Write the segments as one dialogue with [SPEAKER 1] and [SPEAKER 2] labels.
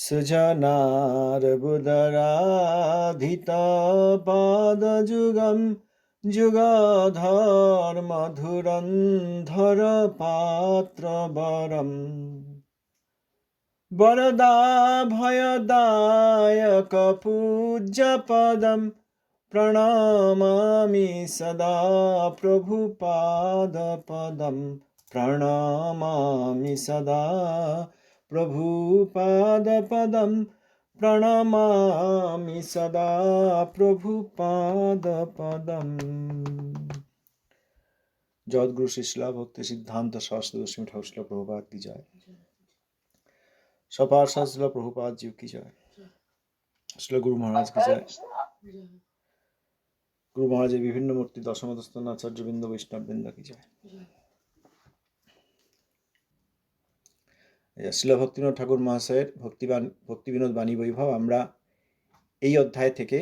[SPEAKER 1] सुजनार्बुदराधितपादजुगं जुगाधर मधुरन्धर पात्रवरम् वरदा भयदायकपूज्यपदं प्रणमामि सदा प्रभुपादपदं प्रणमामि सदा প্রভুপাদপদম প্রণমামি সদা প্রভুপাদপদম জগৎগুরু শিশলা ভক্তি সিদ্ধান্ত শাস্ত্র দশমী ঠাকুর শিলা প্রভুপাদ কি জয় সপার শাস্ত্র প্রভুপাদ জীব কি জয় শিল গুরু মহারাজ কি জয় গুরু মহারাজের বিভিন্ন মূর্তি দশমদস্থান আচার্যবৃন্দ বৈষ্ণববৃন্দ কি জয় শিল ভক্তিবিনোদ ঠাকুর মহাশয়ের ভক্তিবান, ভক্তিবিনোদ বাণী বৈভব, আমরা এই অধ্যায় থেকে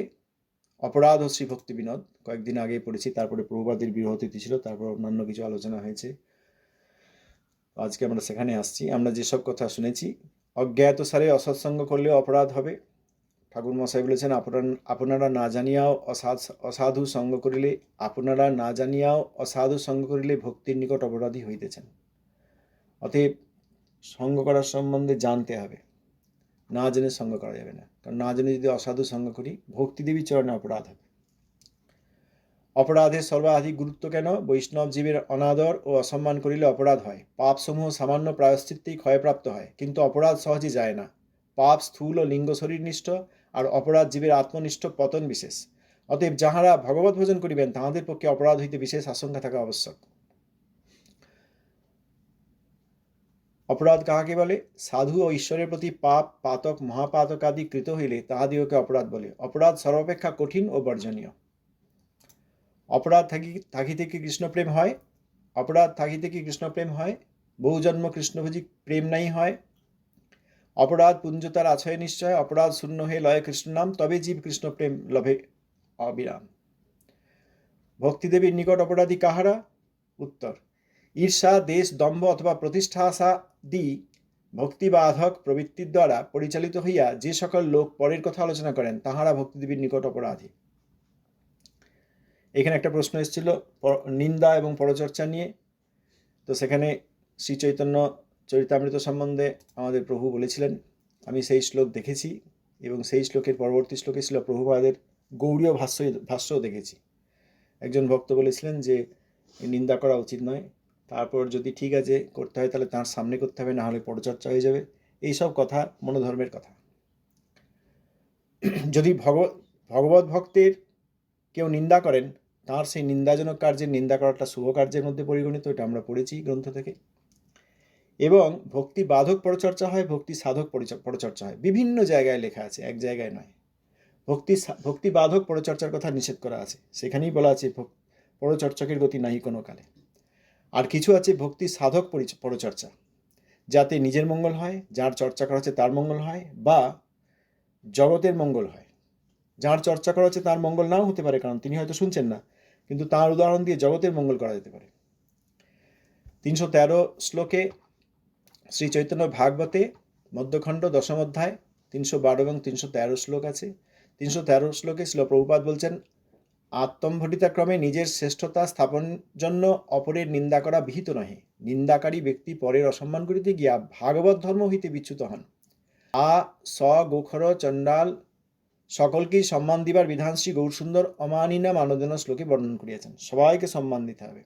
[SPEAKER 1] অপরাধ ও শ্রী ভক্তি বিনোদ কয়েকদিন আগে পড়েছি, তারপরে প্রভুবাদের বিরহতিথি ছিল, তারপর অন্যান্য কিছু আলোচনা হয়েছে। আজকে আমরা সেখানে আসছি। আমরা যেসব কথা শুনেছি, অজ্ঞাত সারে অসৎসঙ্গ করলে অপরাধ হবে। ঠাকুর মশাই বলেছেন, আপনারা আপনারা না জানিয়াও অসাধু সঙ্গ করিলে, আপনারা না জানিয়াও অসাধু সঙ্গ করিলে ভক্তির নিকট অপরাধী হইতেছেন। অতএব সঙ্গ করার সম্বন্ধে জানতে হবে। না জেনে সঙ্গ করা যাবে না। কারণ না জেনে যদি অসাধু সঙ্গ করি, ভক্তিদেবী চরণে অপরাধ হবে। অপরাধের সর্বাধিক গুরুত্ব কেন? বৈষ্ণব জীবের অনাদর ও অসম্মান করিলে অপরাধ হয়। পাপসমূহ সামান্য প্রায়শ্চিত্তেই ক্ষয়প্রাপ্ত হয়, কিন্তু অপরাধ সহজে যায় না। পাপ স্থূল ও লিঙ্গ শরীরনিষ্ঠ, আর অপরাধ জীবের আত্মনিষ্ঠ পতন বিশেষ। অতএব যাহারা ভগবত ভোজন করিবেন, তাহাদের পক্ষে অপরাধ হইতে বিশেষ আশঙ্কা থাকা আবশ্যক। অপরাধ কাহাকে বলে? সাধু ও ঈশ্বরের প্রতি পাপ, পাতক মহাপাতক আদি কৃত হইলে তাহাদিওকে অপরাধ বলে। অপরাধ সর্বাপেক্ষা কঠিন ও বর্জনীয়। অপরাধ থাকি, থাকিতে কি কৃষ্ণপ্রেম হয়? অপরাধ থাকিতে কি কৃষ্ণপ্রেম হয়? বহু জন্ম কৃষ্ণভোজী প্রেম নাই হয়। অপরাধ পুঞ্জতার আছয় নিশ্চয়, অপরাধ শূন্য হয়ে লয় কৃষ্ণ নাম, তবে জীব কৃষ্ণপ্রেম লভে অবিরাম। ভক্তিদেবীর নিকট অপরাধী কাহারা? উত্তর ঈর্ষা, দেশ, দম্ভ অথবা প্রতিষ্ঠা আশা দি ভক্তিবাধক প্রবৃত্তির দ্বারা পরিচালিত হইয়া যে সকল লোক পরের কথা আলোচনা করেন, তাহারা ভক্তিদেবীর নিকট অপরাধী। এখানে একটা প্রশ্ন এসেছিল নিন্দা এবং পরচর্চা নিয়ে। তো সেখানে শ্রী চৈতন্য চরিতামৃত সম্বন্ধে আমাদের প্রভু বলেছিলেন, আমি সেই শ্লোক দেখেছি এবং সেই শ্লোকের পরবর্তী শ্লোকে ছিল প্রভুপাদের গৌরীয় ভাষ্য, ভাষ্যও দেখেছি। একজন ভক্ত বলেছিলেন যে, নিন্দা করা উচিত নয় তারপর যদি ঠিক আছে করতে হয়, তাহলে তার সামনে করতে হবে না হলে পরচর্চা হয়ে যাবে। এইসব কথা মনোধর্মের কথা। যদি ভগ, ভগবত ভক্তের কেউ নিন্দা করেন, তার সেই নিন্দাজনক কার্যের নিন্দা করাটা শুভ কার্যের মধ্যে পরিগণিত, এটা আমরা পড়েছি গ্রন্থ থেকে। এবং ভক্তি বাধক পরচর্চা হয়, ভক্তি সাধক পরচর্চা হয়। বিভিন্ন জায়গায় লেখা আছে, এক জায়গায় নয়। ভক্তি ভক্তি বাধক পরচর্চার কথা নিষেধ করা আছে। সেখানেই বলা আছে পরচর্চকের গতি নাই কোনো কালে। আর কিছু আছে ভক্তি সাধক পরচর্চা। যাতে নিজের মঙ্গল হয়, যার চর্চা করা হচ্ছে তার মঙ্গল হয়, বা জগতের মঙ্গল হয়। যার চর্চা করা হচ্ছে তার মঙ্গল নাও হতে পারে, কারণ তিনি হয়তো শুনছেন না, কিন্তু তার উদাহরণ দিয়ে জগতের মঙ্গল করা যেতে পারে। তিনশো তেরো শ্লোকে শ্রী চৈতন্য ভাগবতে, মধ্যখণ্ড দশম অধ্যায়, তিনশো বারো এবং তিনশো তেরো শ্লোক আছে। তিনশো তেরো শ্লোকে শ্লোক প্রভুপাত বলছেন আত্মম্ভটিতাক্রমে নিজের শ্রেষ্ঠতা স্থাপন জন্য অপরের নিন্দা করা বিহিত নহে। নিন্দাকারী ব্যক্তি পরের অসম্মান করিতে গিয়া ভাগবত ধর্ম হইতে বিচ্যুত হন। আ, স, গোখর, চণ্ডাল সকলকেই সম্মান দিবার বিধান শ্রী গৌরসুন্দর অমানিনা মানদনা শ্লোকে বর্ণন করিয়াছেন। সবাইকে সম্মান দিতে হবে।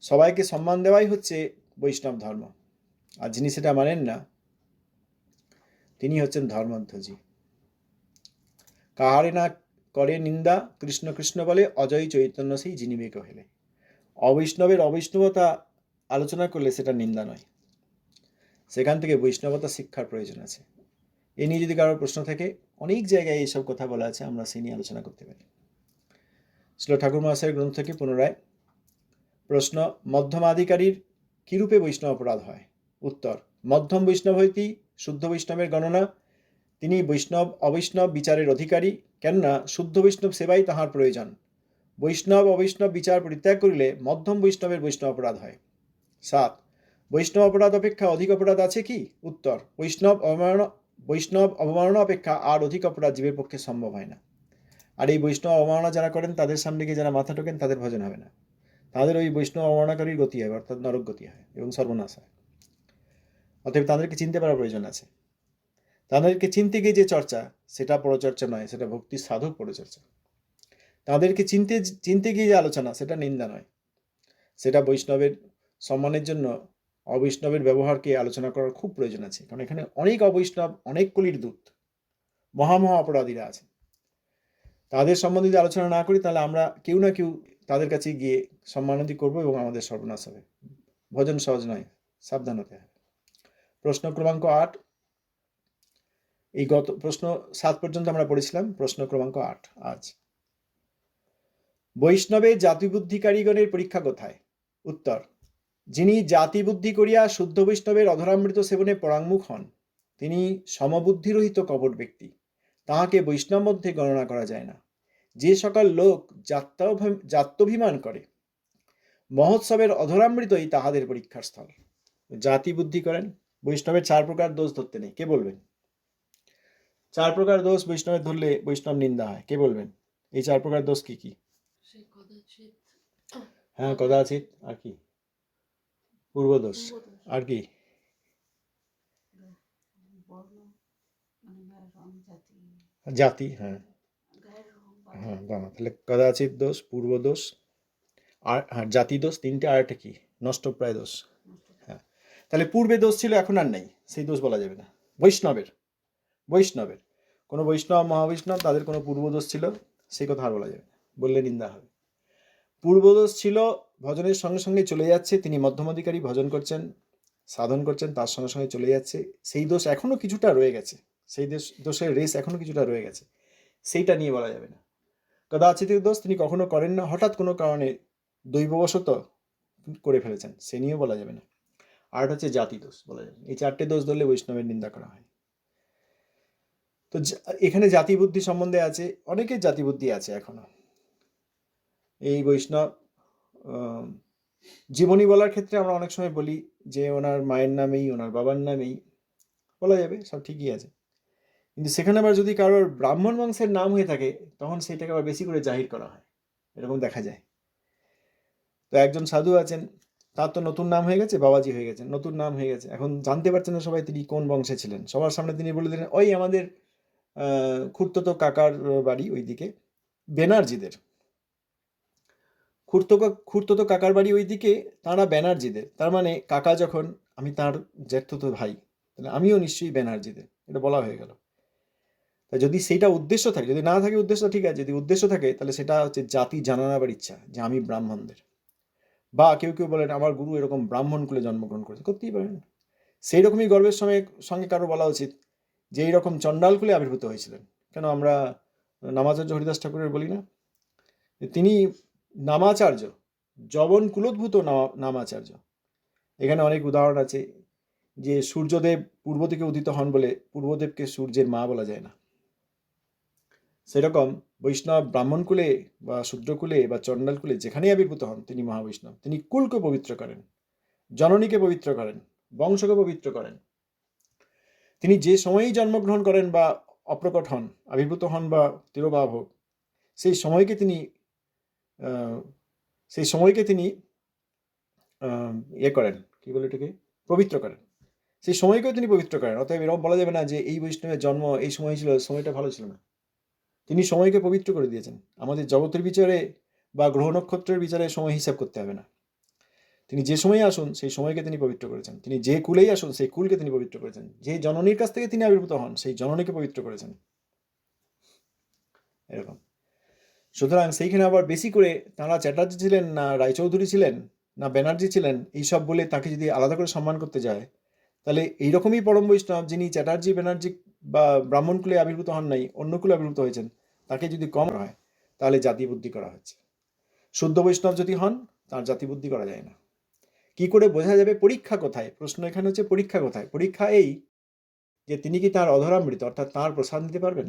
[SPEAKER 1] সবাইকে সম্মান দেওয়াই হচ্ছে বৈষ্ণব ধর্ম। আর যিনি সেটা মানেন না, তিনি হচ্ছেন ধর্মধ্বজী কাহারে না করে নিন্দা কৃষ্ণ কৃষ্ণ বলে অজয় চৈতন্য সেই জিনিবে কহেলে। অবৈষ্ণবের অবৈষ্ণবতা আলোচনা করলে সেটা নিন্দা নয়। সেখান থেকে বৈষ্ণবতা শিক্ষার প্রয়োজন আছে। এ নিয়ে যদি কারোর প্রশ্ন থাকে, অনেক জায়গায় এইসব কথা বলা আছে, আমরা সেই নিয়ে আলোচনা করতে পারি। শ্রী ঠাকুর মহাশয়ের গ্রন্থ থেকে পুনরায়, প্রশ্ন, মধ্যমাধিকারীর কীরূপে বৈষ্ণব অপরাধ হয়? উত্তর, মধ্যম বৈষ্ণব হইতেই শুদ্ধ বৈষ্ণবের গণনা, তিনি বৈষ্ণব, অবৈষ্ণব বিচারের অধিকারী কেননা শুদ্ধ বৈষ্ণব সেবাই তাহার প্রয়োজন। বৈষ্ণব, অবৈষ্ণব বিচার পরিত্যাগ করিলে মধ্যম বৈষ্ণবের বৈষ্ণব অপরাধ হয়। সাত, বৈষ্ণব অপরাধ অপেক্ষা অধিক অপরাধ আছে কি? উত্তর, বৈষ্ণব অবমাননা বৈষ্ণব অবমাননা অপেক্ষা আর অধিক অপরাধ জীবের পক্ষে সম্ভব হয় না। আর এই বৈষ্ণব অবমাননা যারা করেন, তাদের সামনে গিয়ে যারা মাথা টোকেন তাদের ভজন হবে না। তাদের ওই বৈষ্ণব অবমাননাকারীর গতি হয়, অর্থাৎ নরক গতি হয় এবং সর্বনাশ হয়। অতএব তাদেরকে চিনতে পারার প্রয়োজন আছে। তাদেরকে চিনতে গিয়ে যে চর্চা, সেটা পরচর্চা নয়, সেটা ভক্তি সাধক পরচর্চা। তাদেরকে চিনতে চিনতে গিয়ে যে আলোচনা, সেটা নিন্দা নয়। সেটা বৈষ্ণবের সম্মানের জন্য, অবৈষ্ণবের ব্যবহারকে আলোচনা করার খুব প্রয়োজন আছে। কারণ এখানে অনেক অবৈষ্ণব, অনেক কলির দূত, মহা মহা অপরাধীরা আছে তাদের সম্বন্ধে যদি আলোচনা না করি, তাহলে আমরা কেউ না কেউ তাদের কাছে গিয়ে সম্মানাদি করব এবং আমাদের সর্বনাশ হবে। ভজন সহজ নয় সাবধান হতে হবে প্রশ্ন ক্রমাঙ্ক আট এই গত প্রশ্ন সাত পর্যন্ত আমরা পড়েছিলাম, প্রশ্ন ক্রমাঙ্ক আট, আজ। বৈষ্ণবের জাতিবুদ্ধিকারীগণের পরীক্ষা কোথায়? উত্তর, যিনি জাতিবুদ্ধি করিয়া শুদ্ধ বৈষ্ণবের অধরামৃত সেবনে পরাঙ্মুখ হন, তিনি সমবুদ্ধিরহিত কপট ব্যক্তি, তাহাকে বৈষ্ণব মধ্যে গণনা করা যায় না। যে সকল লোক যাত্রাভিমান করে, মহোৎসবের অধরামৃতই তাহাদের পরীক্ষার স্থল। জাতি বুদ্ধি করেন, বৈষ্ণবের চার প্রকার দোষ ধরতে নেই, কে বলবেন? চার প্রকার দোষ বৈষ্ণবের ধরলে বৈষ্ণব নিন্দা হয়। কে বলবেন? এই চার প্রকার দোষ কি কি? হ্যাঁ কদাচিৎ। আর কি? পূর্বদোষ
[SPEAKER 2] পূর্বদোষ,
[SPEAKER 1] আর কি?
[SPEAKER 2] বর্ণ মানে জাতি।
[SPEAKER 1] জাতি হ্যাঁ। হ্যাঁ দাঁড়া তাহলে কদাচিৎ দোষ পূর্বদোষ আর হ্যাঁ জাতি দোষ তিনটে আর একটা কি? নষ্টপ্রায় দোষ। হ্যাঁ। তাহলে পূর্বে দোষ ছিল এখন আর নেই। সেই দোষ বলা যাবে না। বৈষ্ণবের। বৈষ্ণবের। কোনো বৈষ্ণব, মহাবৈষ্ণব, তাদের কোনো পূর্বদোষ ছিল, সেই কথা আর বলা যাবে বললে নিন্দা হবে। পূর্বদোষ ছিল, ভজনের সঙ্গে সঙ্গে চলে যাচ্ছে, তিনি মধ্যমাধিকারী ভজন করছেন, সাধন করছেন, তার সঙ্গে সঙ্গে চলে যাচ্ছে। সেই দোষ এখনও কিছুটা রয়ে গেছে। সেই দোষ দোষের রেস এখনও কিছুটা রয়ে গেছে। সেইটা নিয়ে বলা যাবে না। কদাচিতের দোষ তিনি কখনো করেন না, হঠাৎ কোনো কারণে দৈববশত করে ফেলেছেন, সে নিয়েও বলা যাবে না। আর হচ্ছে জাতি দোষ বলা যাবে এই চারটে দোষ ধরলে বৈষ্ণবের নিন্দা করা হয়। তো এখানে জাতি বুদ্ধি সম্বন্ধে আছে, অনেকের জাতি বুদ্ধি আছে এখনও। এই বৈষ্ণব জীবনী বলার ক্ষেত্রে আমরা অনেক সময় বলি যে ওনার মায়ের নামেই, ওনার বাবার নামেই বলা যাবে, সব ঠিকই আছে। কিন্তু সেখানে আবার যদি কারোর ব্রাহ্মণ বংশের নাম হয়ে থাকে, তখন সেটাকে আবার বেশি করে জাহির করা হয়, এরকম দেখা যায়। তো একজন সাধু আছেন, তার তো নতুন নাম হয়ে গেছে, বাবাজি হয়ে গেছে নতুন নাম হয়ে গেছে। এখন জানতে পারছেন না সবাই তিনি কোন বংশে ছিলেন। সবার সামনে তিনি বলে দিলেন, ওই আমাদের খুঁড়তো কাকার বাড়ি ওইদিকে ব্যানার্জিদের খুঁড়তো খুঁড়তো কাকার বাড়ি ওইদিকে, তাঁরা ব্যানার্জিদের তার মানে কাকা যখন, আমি তার জ্যাঠতো ভাই, তাহলে আমিও নিশ্চয়ই ব্যানার্জিদের এটা বলা হয়ে গেল। তা যদি সেইটা উদ্দেশ্য থাকে, যদি না থাকে উদ্দেশ্য, ঠিক আছে, যদি উদ্দেশ্য থাকে, তাহলে সেটা হচ্ছে জাতি জানানোর ইচ্ছা যে আমি ব্রাহ্মণদের। বা কেউ কেউ বলেন, আমার গুরু এরকম ব্রাহ্মণ কুলে জন্মগ্রহণ করেছে। করতেই পারেন। সেই রকমই গর্বের সময় সঙ্গে কারও বলা উচিত। যে এইরকম চণ্ডাল কুলে আবির্ভূত হয়েছিলেন। কেন আমরা নামাচার্য হরিদাস ঠাকুরের বলি না? তিনি নামাচার্য, জবন কুলোদ্ভূত নামা- নামাচার্য। এখানে অনেক উদাহরণ আছে যে সূর্যদেব পূর্ব থেকে উদিত হন বলে পূর্বদেবকে সূর্যের মা বলা যায় না। সেরকম বৈষ্ণব ব্রাহ্মণকুলে বা শূদ্রকুলে বা চণ্ডালকুলে যেখানেই আবির্ভূত হন তিনি মহাবৈষ্ণব। তিনি কুলকে পবিত্র করেন, জননীকে পবিত্র করেন, বংশকে পবিত্র করেন। তিনি যে সময়েই জন্মগ্রহণ করেন বা অপ্রকট হন, আবির্ভূত হন বা তিরোবাভ হোক, সেই সময়কে তিনি সেই সময়কে তিনি ইয়ে করেন, কি বলে এটাকে? পবিত্র করেন। সেই সময়কেও তিনি পবিত্র করেন। অতএব এরকম বলা যাবে না যে এই বৈষ্ণবের জন্ম এই সময় ছিল, সময়টা ভালো ছিল না। তিনি সময়কে পবিত্র করে দিয়েছেন। আমাদের জগতের বিচারে বা গ্রহ নক্ষত্রের বিচারে সময় হিসাব করতে হবে না। তিনি যে সময়ে আসুন, সেই সময়কে তিনি পবিত্র করেছেন। তিনি যে কুলেই আসুন, সেই কুলকে তিনি পবিত্র করেছেন। যে জননীর কাছ থেকে তিনি আবির্ভূত হন, সেই জননীকে পবিত্র করেছেন। এরকম। সুতরাং সেইখানে আবার বেশি করে তাঁরা চ্যাটার্জি ছিলেন না রায়চৌধুরী ছিলেন, না ব্যানার্জি ছিলেন, এইসব বলে তাকে যদি আলাদা করে সম্মান করতে যায়, তাহলে এইরকমই পরম বৈষ্ণব যিনি চ্যাটার্জি, ব্যানার্জি বা ব্রাহ্মণ কুলে আবির্ভূত হন নাই, অন্য কুলে আবির্ভূত হয়েছেন, তাকে যদি কম হয়, তাহলে জাতি বুদ্ধি করা হচ্ছে। শুদ্ধ বৈষ্ণব যদি হন, তার জাতি বুদ্ধি করা যায় না। কি করে বোঝা যাবে পরীক্ষা কোথায়? প্রশ্ন এখানে হচ্ছে পরীক্ষা কোথায়? পরীক্ষা এই যে তিনি কি তার অধরামৃত, অর্থাৎ তাঁর প্রসাদ নিতে পারবেন?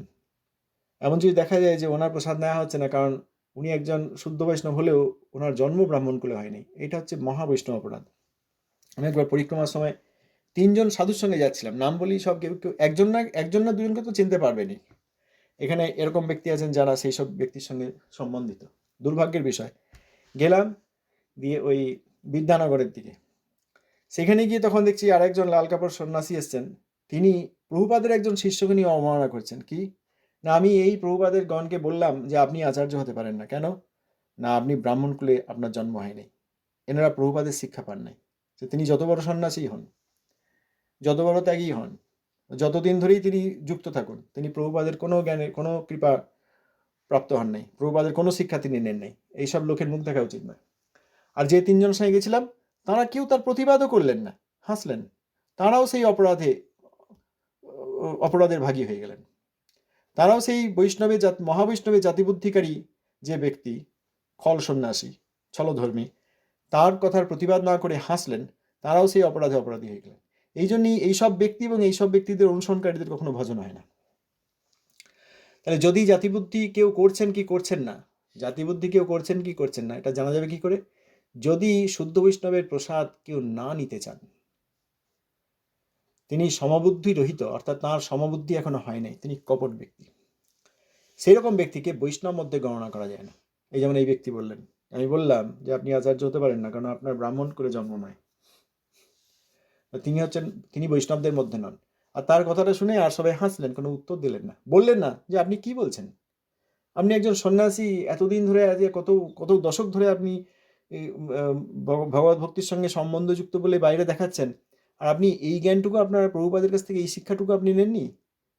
[SPEAKER 1] এমন যদি দেখা যায় যে ওনার প্রসাদ নেওয়া হচ্ছে না, কারণ উনি একজন শুদ্ধ বৈষ্ণব হলেও ওনার জন্ম ব্রাহ্মণ কুলে হয়নি। এটা হচ্ছে মহাবৈষ্ণব অপরাধ। আমি একবার পরিক্রমার সময় তিনজন সাধুর সঙ্গে যাচ্ছিলাম। নাম বলি সব কেউ কেউ একজন না একজন না দুজনকে তো চিনতে পারবেনি এখানে এরকম ব্যক্তি আছেন যারা সেই সব ব্যক্তির সঙ্গে সম্বন্ধিত। দুর্ভাগ্যের বিষয়। গেলাম, দিয়ে ওই বিদ্যানগরের দিকে। সেখানে গিয়ে তখন দেখছি আরেকজন লাল কাপড় সন্ন্যাসী এসছেন। তিনি প্রভুপাদের একজন শিষ্যকে নিয়ে অবমাননা করছেন। কি? না, আমি এই প্রভুপাদের গণকে বললাম যে আপনি আচার্য হতে পারেন না। কেন? না, আপনি ব্রাহ্মণ কুলে আপনার জন্ম হয়নি। এনারা প্রভুপাদের শিক্ষা পান নাই। যে তিনি যত বড় সন্ন্যাসী হন, যত বড় ত্যাগী হন, যতদিন ধরেই তিনি যুক্ত থাকুন, তিনি প্রভুপাদের কোনো জ্ঞানের, কোনো কৃপা প্রাপ্ত হন নাই। প্রভুপাদের কোনো শিক্ষা তিনি নেন নাই। এইসব লোকের মুখ দেখা উচিত নয়। আর যে তিনজন সঙ্গে গেছিলাম, তারা কেউ তার প্রতিবাদও করলেন না, হাসলেন। তারাও সেই অপরাধে, অপরাধের ভাগী হয়ে গেলেন। তারাও সেই বৈষ্ণবে জাত, মহাবৈষ্ণবে জাতিবুদ্ধিকারী যে ব্যক্তি, খল সন্ন্যাসী, ছলধর্মী, তার কথার প্রতিবাদ না করে হাসলেন, তারাও সেই অপরাধে অপরাধী হয়ে গেলেন। এই জন্যই এইসব ব্যক্তি এবং এইসব ব্যক্তিদের অনুসরণকারীদের কখনো ভজন হয় না। তাহলে যদি জাতিবুদ্ধি কেউ করছেন কি করছেন না, জাতিবুদ্ধি কেউ করছেন কি করছেন না, এটা জানা যাবে কি করে? যদি শুদ্ধ বৈষ্ণবের প্রসাদ কেউ না নিতে চান, তিনি সমবুদ্ধি রহিত, অর্থাৎ তাঁর সমবুদ্ধি এখনও হয় নাই, তিনি কপট ব্যক্তি। সেই রকম ব্যক্তিকে বৈষ্ণব মধ্যে গণনা করা যায় না। এই যেমন এই ব্যক্তি বললেন, আমি বললাম যে আপনি আচার্য হতে পারেন না, কারণ আপনার ব্রাহ্মণ করে জন্ম নয় তিনি হচ্ছেন, তিনি বৈষ্ণবদের মধ্যে নন। আর তার কথাটা শুনে আর সবাই হাসলেন, কোনো উত্তর দিলেন না। বললেন না যে আপনি কি বলছেন? আপনি একজন সন্ন্যাসী, এতদিন ধরে কত কত দশক ধরে আপনি ভগবত ভক্তির সঙ্গে সম্বন্ধযুক্ত বলে বাইরে দেখাচ্ছেন। আর আপনি এই জ্ঞানটুকু আপনার প্রভুপাদের কাছ থেকে এই শিক্ষাটুকু আপনি নেননি?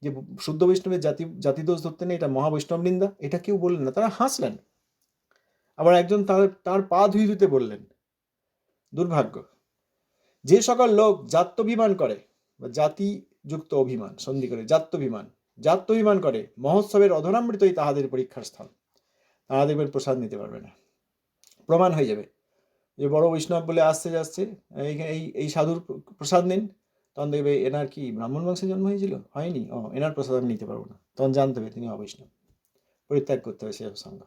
[SPEAKER 1] যে শুদ্ধ বৈষ্ণবের জাতি, জাতিদোষ ধরতে নেই, এটা মহাবৈষ্ণব নিন্দা এটা কেউ বললেন না, তারা হাসলেন। আবার একজন তার তার পা ধুই ধুতে বললেন, দুর্ভাগ্য, যে সকল লোক জাত্যভিমান করে, বা জাতিযুক্ত অভিমান, সন্ধি করে জাত্যভিমান জাত্যভিমান করে, মহোৎসবের অধরামৃতই তাহাদের পরীক্ষার তারা দেখবেন প্রসাদ নিতে পারবে না। প্রমাণ হয়ে যাবে। যে বড় বৈষ্ণব বলে আসছে যাচ্ছে, এই এই সাধুর প্রসাদ নিন। তখন দেখবে এনার কি ব্রাহ্মণ বংশে জন্ম হয়েছিল? হয়নি? ও, এনার প্রসাদ আমি নিতে পারব না। তখন জানতে হবে তিনি অবৈষ্ণব। পরিত্যাগ করতে হবে সেসব সঙ্গ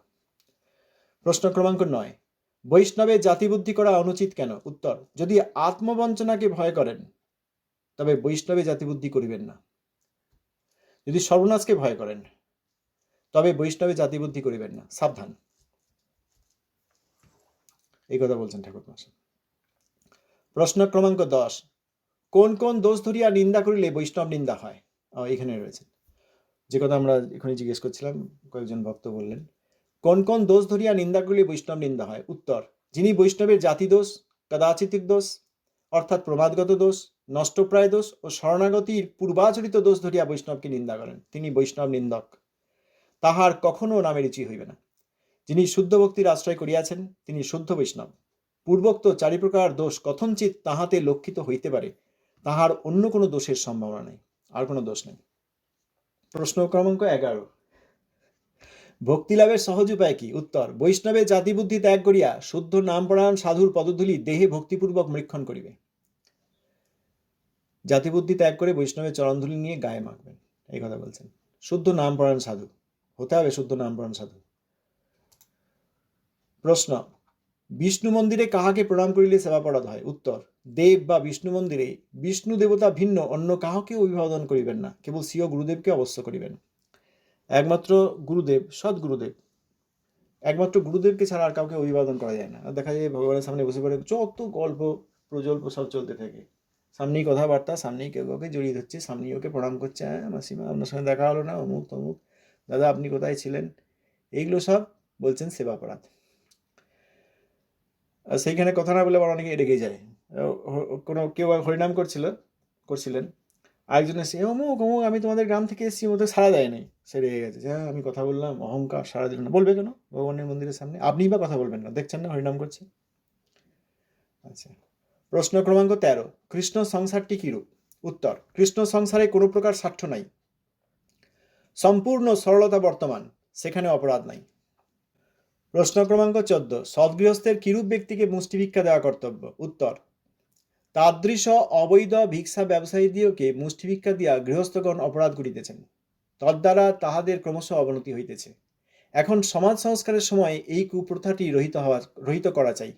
[SPEAKER 1] প্রশ্ন ক্রমাঙ্ক নয়। বৈষ্ণবে জাতিবুদ্ধি করা অনুচিত কেন? উত্তর, যদি আত্মবঞ্চনাকে ভয় করেন, তবে বৈষ্ণবে জাতিবুদ্ধি করিবেন না। যদি সর্বনাশকে ভয় করেন, তবে বৈষ্ণবে জাতিবুদ্ধি করিবেন না। সাবধান। এই কথা বলছেন ঠাকুর মশাই প্রশ্ন ক্রমাঙ্ক দশ, কোন কোন দোষ ধরিয়া নিন্দা করিলে বৈষ্ণব নিন্দা হয়? এখানে রয়েছে যে কথা আমরা এখানে জিজ্ঞেস করছিলাম, কয়েকজন ভক্ত বললেন, কোন কোন দোষ ধরিয়া নিন্দা করিলে বৈষ্ণব নিন্দা হয়? উত্তর, যিনি বৈষ্ণবের জাতি দোষ কদাচিতিক দোষ, অর্থাৎ প্রমাদগত দোষ, নষ্টপ্রায় দোষ ও শরণাগতির পূর্বাচরিত দোষ ধরিয়া বৈষ্ণবকে নিন্দা করেন, তিনি বৈষ্ণব নিন্দক। তাহার কখনো নামে রুচি হইবে না। যিনি শুদ্ধ ভক্তির আশ্রয় করিয়াছেন, তিনি শুদ্ধ বৈষ্ণব। পূর্বোক্ত চারি প্রকার দোষ কথঞ্চিত তাহাতে লক্ষিত হইতে পারে, তাহার অন্য কোনো দোষের সম্ভাবনা নেই, আর কোনো দোষ নেই। প্রশ্ন ক্রমাঙ্ক এগারো। ভক্তি লাভের সহজ উপায় কি? উত্তর বৈষ্ণবের জাতিবুদ্ধি ত্যাগ করিয়া শুদ্ধ নামপরায়ণ সাধুর পদধূলি দেহে ভক্তিপূর্বক মৃক্ষণ করিবে। জাতিবুদ্ধি ত্যাগ করে বৈষ্ণবের চরণধূলি নিয়ে গায়ে মাখবেন, এই কথা বলছেন। শুদ্ধ নামপরায়ণ সাধু, হতে হবে শুদ্ধ নামপরায়ণ সাধু। প্রশ্ন, বিষ্ণু মন্দিরে কাহাকে প্রণাম করিলে সেবাপরাধ হয় উত্তর, দেব বা বিষ্ণু মন্দিরে বিষ্ণু দেবতা ভিন্ন, অন্য কাহাকে অভিবাদন করিবেন না? কেবল স্বীয় গুরুদেবকে অবশ্য করিবেন। একমাত্র গুরুদেব সৎ গুরুদেব একমাত্র গুরুদেবকে ছাড়া আর কাউকে অভিবাদন করা যায় না। দেখা যায় ভগবানের সামনে বসে পড়ে যত গল্প, প্রজল্প সব চলতে থাকে। সামনেই কথাবার্তা, সামনেই কেউ কাউকে জড়িয়ে ধরছে, সামনেই ওকে প্রণাম করছে। হ্যাঁ মাসিমা, আপনার সঙ্গে দেখা হলো না, অমুক, তমুক। দাদা, আপনি কোথায় ছিলেন? এইগুলো সব বলছেন সেবাপরাধ। সেইখানে কথা না বলে আবার অনেকে রেগে যায়। কোনো কেউ হরিনাম করছিল, করছিলেন। আরেকজন এসে অমুক অমুক, আমি তোমাদের গ্রাম থেকে এসেছি, ওদের সারা দেয় নাই। সে রেগে গেছে হ্যাঁ আমি কথা বললাম, অহংকার সারা দিল না। বলবে কেন? ভগবানের মন্দিরের সামনে। আপনিই বা কথা বলবেন না, দেখছেন না, হরিনাম করছে। আচ্ছা প্রশ্ন ক্রমাঙ্ক তেরো, কৃষ্ণ সংসারটি কিরূপ উত্তর, কৃষ্ণ সংসারে কোনো প্রকার স্বার্থ নাই। সম্পূর্ণ সরলতা বর্তমান, সেখানে অপরাধ নাই। প্রশ্ন ক্রমাঙ্ক চোদ্দ, সদ্গৃহস্থের কিরূপ ব্যক্তিকে মুষ্টি ভিক্ষা দেওয়া কর্তব্য? উত্তর, তাদৃশ অবৈধ ভিক্ষা ব্যবসায়ীদিওকে মুষ্টি ভিক্ষা দিয়া গৃহস্থগণ অপরাধ করিতেছেন। তদ্বারা তাহাদের ক্রমশ অবনতি হইতেছে। এখন সমাজ সংস্কারের সময় এই কুপ্রথাটি রহিত হওয়া, রহিত করা চাই।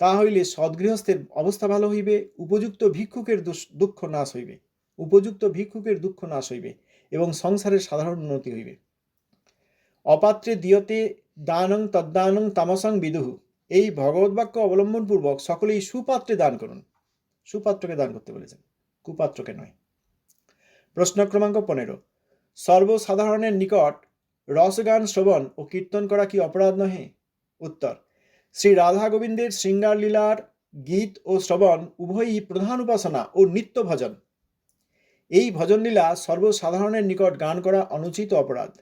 [SPEAKER 1] তা হইলে সদ্গৃহস্থের অবস্থা ভালো হইবে, উপযুক্ত ভিক্ষুকের দুঃখ নাশ হইবে। উপযুক্ত ভিক্ষুকের দুঃখ নাশ হইবে এবং সংসারের সাধারণ উন্নতি হইবে। অপাত্রে দিয়তে দানং তদ্দানং তামসং বিদুহু। এই ভগবত বাক্য অবলম্বনপূর্বক সকলেই সুপাত্রে দান করুন। সুপাত্রকে দান করতে বলেছেন। কুপাত্রকে নয়। প্রশ্ন ক্রমাঙ্ক পনেরো। সর্বসাধারণের নিকট রসগান, শ্রবণ ও কীর্তন করা কি অপরাধ নহে? উত্তর। শ্রী রাধা গোবিন্দের শৃঙ্গার লীলার গীত ও শ্রবণ উভয়ই প্রধান উপাসনা ও নিত্য ভজন। এই ভজন লীলা সর্বসাধারণের নিকট গান করা অনুচিত অপরাধ।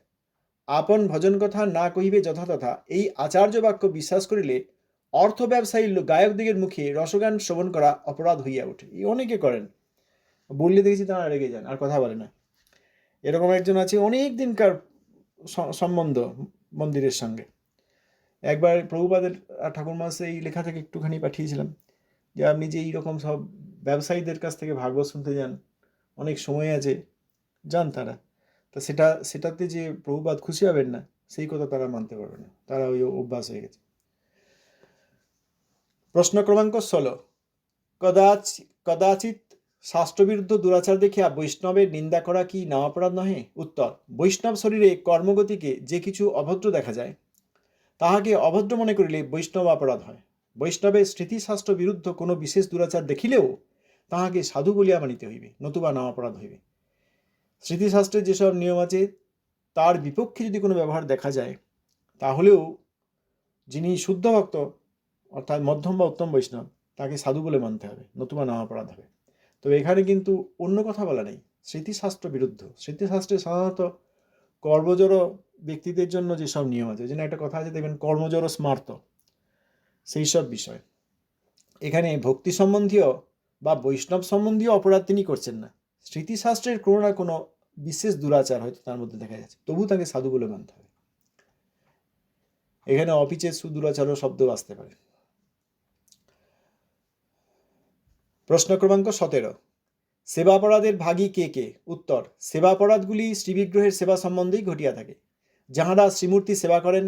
[SPEAKER 1] আপন ভজন কথা না কহিবে যথাতথা, এই আচার্য বাক্য বিশ্বাস করিলে অর্থ ব্যবসায়ী গায়কদিগের মুখে রসগান শ্রবণ করা অপরাধ হইয়া ওঠে। এই অনেকে করেন। বললে দেখেছি তারা রেগে যান, আর কথা বলে না। এরকম একজন আছে, অনেক দিনকার সম্বন্ধ মন্দিরের সঙ্গে। একবার প্রভুপাদের ঠাকুর মাসে এই লেখা থেকে একটুখানি পাঠিয়েছিলাম যে, আপনি যে এইরকম সব ব্যবসায়ীদের কাছ থেকে ভাগবত শুনতে যান, অনেক সময় আছে, যান তারা। তা সেটা, সেটাতে যে প্রভুপাত খুশি হবেন না, সেই কথা তারা মানতে পারবে না। তারা ওই অভ্যাস হয়ে গেছে। প্রশ্ন ক্রমাঙ্ক ষোলো। কদাচ, কদাচিৎ শাস্ত্রবিরুদ্ধ দুরাচার দেখিয়া বৈষ্ণবের নিন্দা করা কি না অপরাধ নহে? উত্তর, বৈষ্ণব শরীরে কর্মগতিকে যে কিছু অভদ্র দেখা যায়, তাহাকে অভদ্র মনে করিলে বৈষ্ণব অপরাধ হয়। বৈষ্ণবের স্মৃতিশাস্ত্র বিরুদ্ধ কোনো বিশেষ দুরাচার দেখিলেও তাহাকে সাধু বলিয়া মানিতে হইবে, নতুবা না অপরাধ হইবে। স্মৃতিশাস্ত্রের যেসব নিয়ম আছে, তার বিপক্ষে যদি কোনো ব্যবহার দেখা যায়, তাহলেও যিনি শুদ্ধ ভক্ত, অর্থাৎ মধ্যম বা উত্তম বৈষ্ণব, তাকে সাধু বলে মানতে হবে, নতুবা না অপরাধ হবে। তবে এখানে কিন্তু অন্য কথা বলা নেই। স্মৃতিশাস্ত্র বিরুদ্ধ। স্মৃতিশাস্ত্রে সাধারণত কর্মজড় ব্যক্তিদের জন্য যেসব নিয়ম আছে যেন একটা কথা আছে, দেখবেন কর্মজড় স্মার্ত সেই সব বিষয়। এখানে ভক্তি সম্বন্ধীয় বা বৈষ্ণব সম্বন্ধীয় অপরাধ তিনি করছেন না। স্মৃতিশাস্ত্রের কোনো না কোনো বিশেষ দুরাচার হয়তো তার মধ্যে দেখা যাচ্ছে। তবু তাকে সাধু বলে মানতে হবে। এখানে অপিচের সুদুরাচারও শব্দ আসতে পারে। প্রশ্ন ক্রমাঙ্ক সতেরো। সেবাপরাধের ভাগী কে কে? উত্তর, সেবাপরাধগুলি শ্রীবিগ্রহের সেবা সম্বন্ধেই ঘটিয়া থাকে। যাহারা শ্রীমূর্তি সেবা করেন,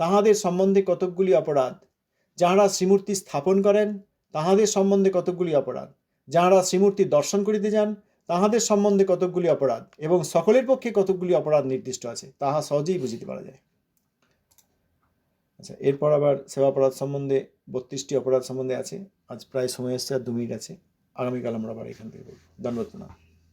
[SPEAKER 1] তাহাদের সম্বন্ধে কতকগুলি অপরাধ। যাহারা শ্রীমূর্তি স্থাপন করেন, তাহাদের সম্বন্ধে কতকগুলি অপরাধ। যাহারা শ্রীমূর্তি দর্শন করিতে যান তাহাদের সম্বন্ধে কতকগুলি অপরাধ এবং সকলের পক্ষে কতকগুলি অপরাধ নির্দিষ্ট আছে, তাহা সহজেই বুঝিতে পারা যায়। আচ্ছা এরপর আবার সেবা অপরাধ সম্বন্ধে বত্রিশটি অপরাধ সম্বন্ধে আছে। আজ প্রায় সময় এসছে, আর দু মিনিট আছে। আগামীকাল আমরা আবার এখান থেকে বলব। ধন্যবাদ